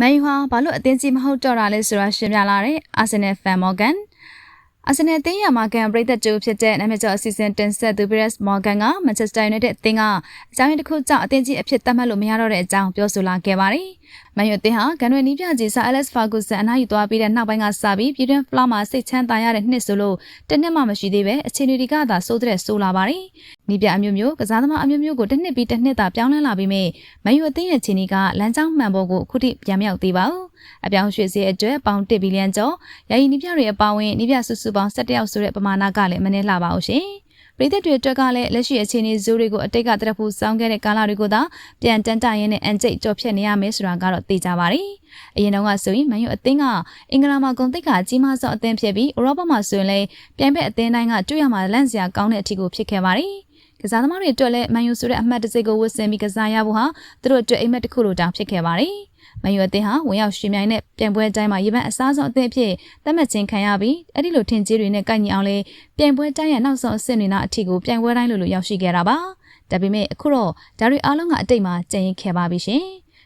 မန်ယူဟာဘာလို့အသင်းကြီးမဟုတ်တော့တာလဲဆိုတာရှင်းပြလာတဲ့အာဆင်နယ်ဖန်မော်ဂန်အာဆင်နယ်အသင်းရမာကန်ပရိသတ်တူဖြစ်တဲ့နာမည်ကျော်အစီအစဉ်တင်ဆက်သူပီရက်စ်မော်ဂန်ကမန်ချက်စတာယူနိုက်တက်အသင်းကအကြောင်းရင်းတစ်ခုကြောင့်အသင်းကြီးအဖြစ်သတ်မှတ်လို့မရတော့တဲ့အကြောင်းပြောဆိုလာခဲ့ပါတယ်။မန်ယူအသင်းဟာဂန်နွေနီးပြကြီးဆာအလက်စ်ဖာဂူဆန်အနားယူသွားပြီးတဲ့နောက်ပိုင်းကစပြီးပြည်တွင်းဖလားမှာစိတ်ချမ်းသာရတဲ့နှစ်ဆိုလို့တနစ်မှမရှိသေးပဲအခြေအနေတွေကသာစိုးတဲ့ဆိုးလာပါတယ်။ နီးပြအမျိုးမျိုးကစားသမားအမျိုးမျိုးကိုတစ်နှစ်ပြီးတစ်နှစ်သာပြောင်းလဲလာပြီးမြဲမန်ယူအသင်းရဲ့ခြေနေကလမ်းကြောင်းမှန်ဖို့ကိုအခုထိပြန်မြောက်သေးပါဘူး။အပြောင်းရွှေ့စည်းအတွက်ပေါင်1ဘီလီယံကျော်ယာယီနီးပြတွေအပါအဝင်နီးပြစုစုပေါင်း17ယောက်ဆိုတဲ့ပမာဏကလည်းမနှဲလှပါဘူးရှင်။ပြည်သက်တွေအတွက်ကလည်းလက်ရှိအခြေအနေဇိုးတွေကိုအတိတ်ကတရဖူစောင်းခဲ့တဲ့ကာလတွေကိုသာပြန်တန်းတရင်းနဲ့အန်ကျိတ်ကြော်ဖြတ်နေရမယ်ဆိုတာကတော့သိကြပါပြီ။အရင်တုန်းကဆိုရင်မန်ယူအသင်းကအင်္ဂလာမှာဂုံတိတ်ကအကြီးမားဆုံးအသင်းဖြစ်ပြီးဥရောပမှာဆိုရင်လည်းပြိုင်ဘက်အသင်းတိုင်းကတွေ့ရမှာလန့်စရာကောင်းတဲ့အထီကိုဖြစ်ခဲ့ပါတယ်။ ကစားသမားတွေအတွက်လည်းမန်ယူဆိုတဲ့အမှတ်တစိကိုဝတ်ဆင်ပြီးကစားရဖို့ဟာသူတို့အတွက်အိမ်မက်တစ်ခုလိုတောင်ဖြစ်ခဲ့ပါတယ်။မန်ယူအသင်းဟာဝင်ရောက်ရှင်မြိုင်တဲ့ပြန်ပွဲတိုင်းမှာရေပန်းအစားဆုံးအသင်းအဖြစ်သတ်မှတ်ခြင်းခံရပြီးအဲ့ဒီလိုထင်ကြီးတွေနဲ့ကိုက်ညီအောင်လေပြန်ပွဲတိုင်းရဲ့နောက်ဆုံးအဆင့်တွေနာအထိကိုပြန်ပွဲတိုင်းလိုလိုရောက်ရှိခဲ့တာပါဒါပေမဲ့အခုတော့ဒါတွေအားလုံးကအတိတ်မှာကျန်ရင်ခဲ့ပါပြီရှင်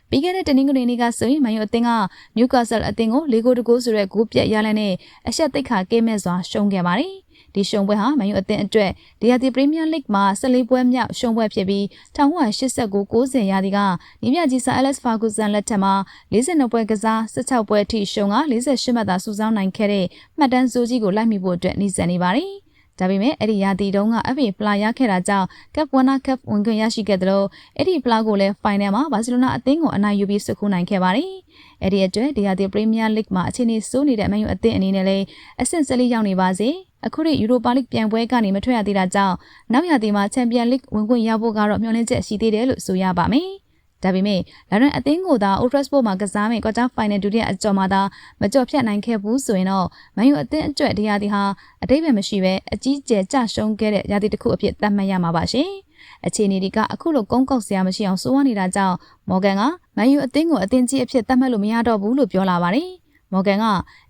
ပြီးခဲ့တဲ့တနင်္ဂနွေနေ့ကဆိုရင်မန်ယူအသင်းကနျူကာဆယ်အသင်းကို၄ဂိုးတကူဆိုတဲ့ဂိုးပြတ်ရလန်းနဲ့အဆက်သိက္ခာကဲမဲ့စွာရှုံးခဲ့ပါတယ် ဒီရှုံပွဲဟာမန်ယူအသင်းအတွက်ဒီယာတီပရီးမီးယားလိဂ်မှာ14ပွဲမြောက်ရှုံပွဲဖြစ်ပြီး1989-90ရာသီကနီးမြကြီးဆာအလက်စ်ဖာဂူဆန်လက်ထက်မှာ42ပွဲကစား16ပွဲအထိရှုံက48မှတ်သာစုဆောင်းနိုင်ခဲ့တဲ့မှတ်တမ်းစိုးကြီးကိုလိုက်မိဖို့အတွက်နှိစက်နေပါတယ်။ဒါပေမဲ့အဲ့ဒီရာသီတုန်းက FA ဖလာရခဲ့တာကြောင့် Cup Winner Cup ဝင်ခွင့်ရရှိခဲ့တယ်လို့အဲ့ဒီဖလာကိုလည်း final မှာဘာစီလိုနာအသင်းကိုအနိုင်ယူပြီးစုခုနိုင်ခဲ့ပါတယ်။အဲ့ဒီအတွက်ဒီရာသီ Premier League မှာအခြေအနေစိုးနေတဲ့မန်ယူအသင်းအနေနဲ့လည်းအဆင့်၁၄ရောက်နေပါစေ။ အခုထိယူရိုပါလိပြိုင်ပွဲကနေမထွက်ရသေးတာကြောင့်နောက်ရာသီမှာချန်ပီယံလိဝင်ခွင့်ရဖို့ကတော့မျှော်လင့်ချက်ရှိသေးတယ်လို့ဆိုရပါမယ်။ဒါပေမဲ့လာရန်အသင်းကိုသာ Old Trafford မှာကစားမယ့် Quarter Final ဒုတိယအကြော်မှာသာမကြော်ဖြတ်နိုင်ခဲ့ဘူးဆိုရင်တော့မန်ယူအသင်းအတွက်ဒီရာသီဟာအတိတ်ပဲမရှိပဲအကြီးကျယ်ကျရှုံးခဲ့တဲ့ရာသီတစ်ခုအဖြစ်သတ်မှတ်ရမှာပါရှင်။အခြေအနေတွေကအခုလိုကုန်းကောက်စရာမရှိအောင်စိုးဝါနေတာကြောင့်မော်ဂန်ကမန်ယူအသင်းကိုအသင်းကြီးအဖြစ်သတ်မှတ်လို့မရတော့ဘူးလို့ပြောလာပါတယ်။ မော်ဂန်က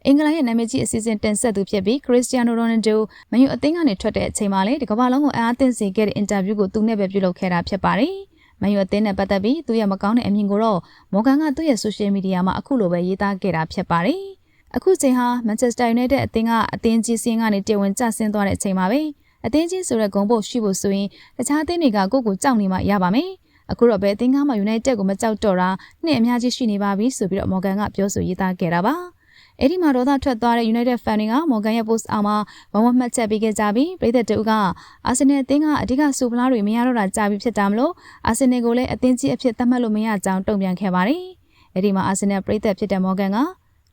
အင်္ဂလန်ရဲ့နာမည်ကြီးအစီအစဉ်တင်ဆက်သူဖြစ်ပြီးခရစ္စတီယာနိုရိုနယ်ဒိုမန်ယူအသင်းကနေထွက်တဲ့အချိန်မှာလေဒီကမ္ဘာလုံးကိုအားအသင့်စေခဲ့တဲ့အင်တာဗျူးကိုသူနဲ့ပဲပြုလုပ်ခဲ့တာဖြစ်ပါတယ်။မန်ယူအသင်းနဲ့ပတ်သက်ပြီးသူရဲ့မကောင်းတဲ့အမြင်ကိုတော့မော်ဂန်ကသူ့ရဲ့ဆိုရှယ်မီဒီယာမှာအခုလိုပဲရေးသားခဲ့တာဖြစ်ပါတယ်။အခုချိန်ဟာမန်ချက်စတာယူနိုက်တက်အသင်းကအသင်းကြီးစင်းကနေတည်ဝင်ကျဆင်းသွားတဲ့အချိန်ပါပဲ။အသင်းကြီးဆိုတဲ့ဂုံပုတ်ရှိဖို့ဆိုရင်တခြားအသင်းတွေကကိုယ့်ကိုကြောက်နေမှရပါမယ်။ အခုတော့ပဲအသင်းကမှယူနိုက်တက်ကိုမကြောက်တော့တာနှစ်အများကြီးရှိနေပါပြီဆိုပြီးတော့မော်ဂန်ကပြောဆိုရေးသားခဲ့တာပါ။အဲ့ဒီမှာဒေါသထွက်သွားတဲ့ United fan တွေကမော်ဂန်ရဲ့ post အောင်မှာဝဝမှတ်ချက်ပေးခဲ့ကြပြီးပြည်သက်တူကအာဆင်နယ်အသင်းကအဓိကစူပလာတွေမရတော့တာကြာပြီဖြစ်တာမလို့အာဆင်နယ်ကိုလည်းအသင်းကြီးအဖြစ်သတ်မှတ်လို့မရကြောင်းတုံ့ပြန်ခဲ့ပါတယ်။အဲ့ဒီမှာအာဆင်နယ်ပြည်သက်ဖြစ်တဲ့မော်ဂန်က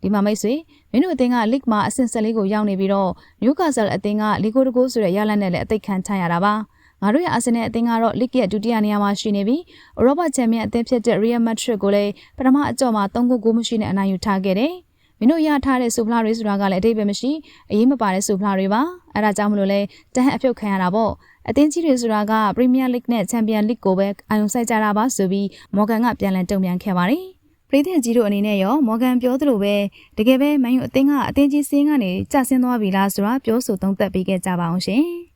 ဒီမှာမိတ်ဆွေမင်းတို့အသင်းက league မှာအဆင့်14ကိုရောက်နေပြီးတော့ Newcastle အသင်းကလီကိုတကိုဆိုတဲ့ရလတ်နဲ့လည်းအသိခံချရတာပါ ငါတို့ရဲ့အာဆင်နယ်အသင်းကတော့ league ရဲ့ဒုတိယနေရာမှာရှိနေပြီးဥရောပချန်ပီယံအသင်းဖြစ်တဲ့ Real Madrid ကိုလည်းပထမအကြော့မှာ3ဂိုးကိုမရှိနဲ့အနိုင်ယူထားခဲ့တယ်မင်းတို့ရထားတဲ့စူဖလာတွေဆိုတာကလည်းအတိတ်ပဲမရှိအရေးမပါတဲ့စူဖလာတွေပါအဲဒါကြောင့်မလို့လဲတဟန်အပြုတ်ခံရတာပေါ့အသင်းကြီးတွေဆိုတာကပရီးမီးယားလိဂ်နဲ့ချန်ပီယံလိဂ်ကိုပဲအာရုံစိုက်ကြတာပါဆိုပြီးမော်ဂန်ကပြန်လည်တုံ့ပြန်ခဲ့ပါတယ်ပြည်သူကြီးတို့အနေနဲ့ရောမော်ဂန်ပြောသလိုပဲတကယ်ပဲမန်ယူအသင်းကအသင်းကြီးစင်းကနေကျဆင်းသွားပြီလားဆိုတာပြောဆိုသုံးသပ်ပေးခဲ့ကြပါအောင်ရှင်